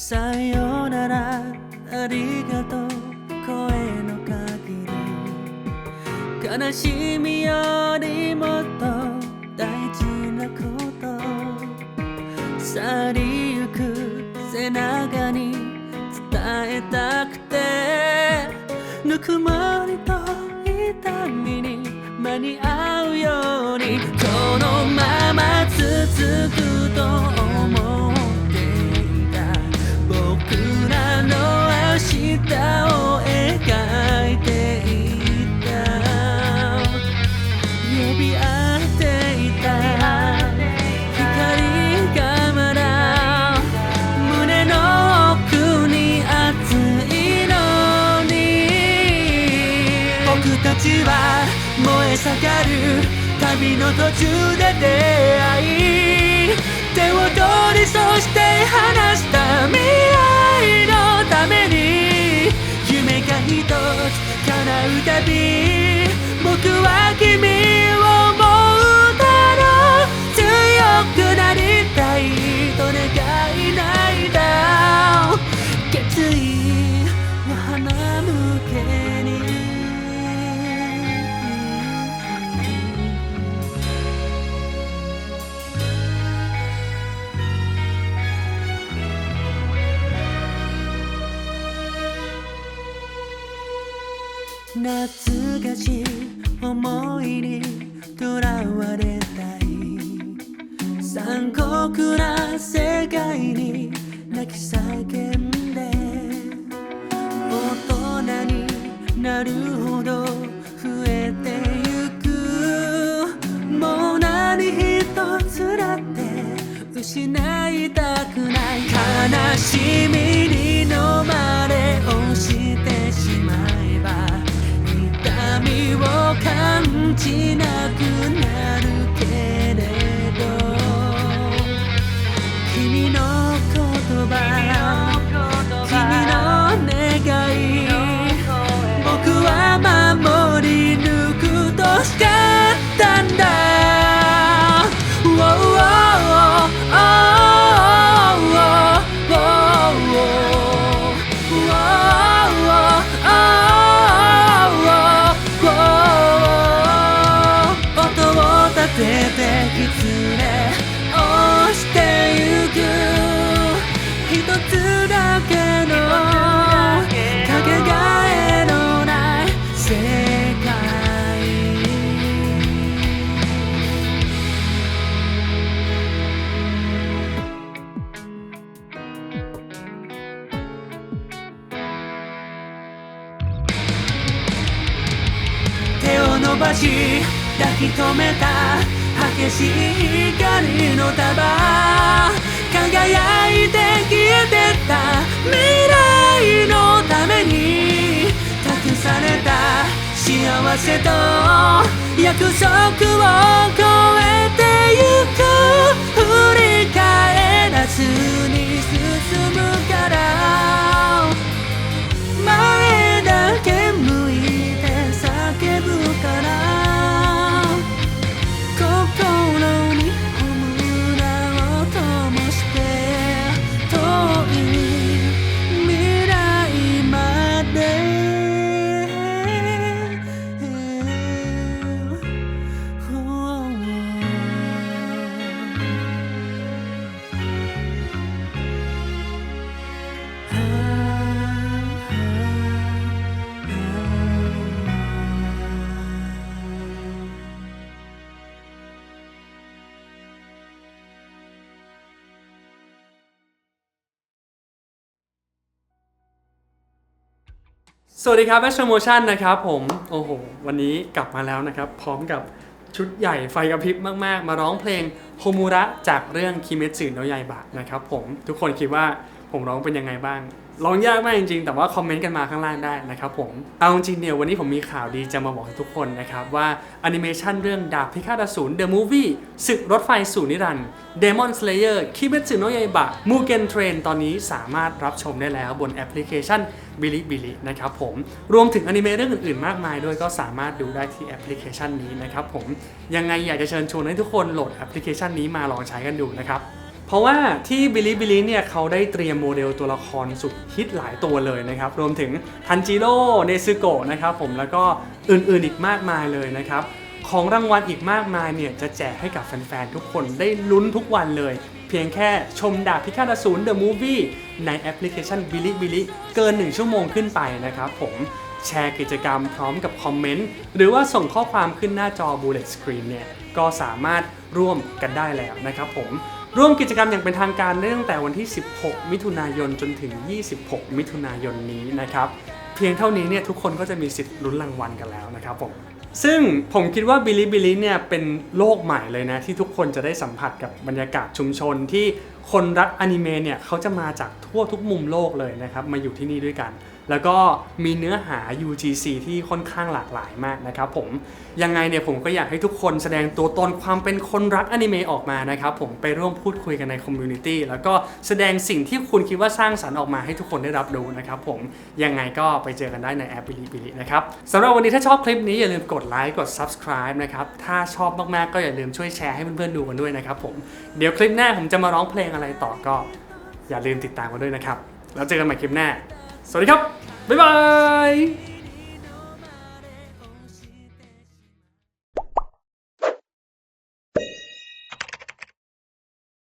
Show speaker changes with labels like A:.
A: さよならありがとう。声の限り。悲しみよりもっと大事なこと。去りゆく背中に伝えたくて。ぬくもりと痛みに間に合うように。このま日を描いていた。呼び合っていた光がまだ胸の奥に熱いのに僕たちは燃え盛る旅の途中で出会い。手を取りそして離した未懐かしい思いにとらわれたい。残酷な世界に泣き叫んで。大人になるほど増えてゆく。もう何一つだって失いたくない。悲しみに飲まれ押して 지나고 나. 伸ばし抱き留めた激しい光の束輝いて消えてった未来のために託された幸せと約束を超えてゆく振り返らずに進むから。
B: สวัสดีครับแอชโมชั่นนะครับผมโอ้โหวันนี้กลับมาแล้วนะครับ พร้อมกับชุดใหญ่ไฟกระพริบมาก ๆ มาร้องเพลงโฮมูระจากเรื่องคิเมสึโนยายบะนะครับผมทุกคนคิดว่าผมร้องเป็นยังไงบ้าง ร้องยากมากจริงๆ แต่ว่าคอมเมนต์กันมาข้างล่างได้นะครับผม เอาจริงๆเนี่ยวันนี้ผมมีข่าวดีจะมาบอกทุกคนนะครับ ว่าแอนิเมชันเรื่องดาบพิฆาตอสูร The Movie ศึกรถไฟสู่นิรันด์ Demon Slayer คิเมสึโนะยายบะมูเกนเทรนตอนนี้สามารถรับชมได้แล้วบนแอปพลิเคชันบิลิบิลินะครับผม รวมถึงอนิเมะเรื่องอื่นๆ มากมายด้วยก็สามารถดูได้ที่แอปพลิเคชันนี้นะครับผม ยังไงอยากจะเชิญชวนให้ทุกคนโหลดแอปพลิเคชันนี้มาลองใช้กันดูนะครับ เพราะว่าที่บิลิบิลิเนี่ยเขาได้เตรียมโมเดลตัวละครสุดฮิตหลายตัวเลยนะครับ รวมถึงทันจิโร่เนซึโกะนะครับผมแล้วก็อื่นๆอีกมากมายเลยนะครับ ของรางวัลอีกมากมายเนี่ยจะแจกให้กับแฟนๆ ทุกคนได้ลุ้นทุกวันเลย เพียงแค่ชมดาบพิฆาตอสูร The Movie ในแอปพลิเคชัน Billy Billy เกิน 1 ชั่วโมงขึ้นไปนะครับผมแชร์กิจกรรมพร้อมกับคอมเมนต์ หรือว่าส่งข้อความขึ้นหน้าจอ Bullet Screen เนี่ยก็สามารถร่วมกันได้แล้วนะครับผม ร่วมกิจกรรมอย่างเป็นทางการได้ตั้งแต่วันที่ 16 มิถุนายนจนถึง 26 มิถุนายนนี้นะครับ เพียงเท่านี้เนี่ยทุกคนก็จะมีสิทธิ์ลุ้นรางวัลกันแล้วนะครับผมซึ่งผมคิดว่าบิลิบิลิเนี่ยเป็นโลกใหม่เลยนะ ที่ทุกคนจะได้สัมผัสกับบรรยากาศชุมชนที่คนรักอนิเมะเนี่ยเขาจะมาจากทั่วทุกมุมโลกเลยนะครับ มาอยู่ที่นี่ด้วยกัน แล้วก็มีเนื้อหา UGC ที่ค่อนข้างหลากหลายมากนะครับผมยังไงเนี่ยผมก็อยากให้ทุกคนแสดงตัวตนความเป็นคนรักอนิเมะออกมานะครับผมไปร่วมพูดคุยกันในคอมมูนิตี้แล้วก็แสดงสิ่งที่คุณคิดว่าสร้างสรรค์ออกมาให้ทุกคนได้รับรู้นะครับผมยังไงก็ไปเจอกันได้ในแอปบิลิบิลินะครับสำหรับวันนี้ถ้าชอบคลิปนี้อย่าลืมกดไลค์กด subscribe นะครับถ้าชอบมากๆก็อย่าลืมช่วยแชร์ให้เพื่อนๆดูกันด้วยนะครับผมเดี๋ยวคลิปหน้าผมจะมาร้องเพลงอะไรต่อก็ อย่าลืมติดตามกันด้วยนะครับแล้วเจอกันใหม่คลิปหน้า สวัสดีครับ บ๊ายบาย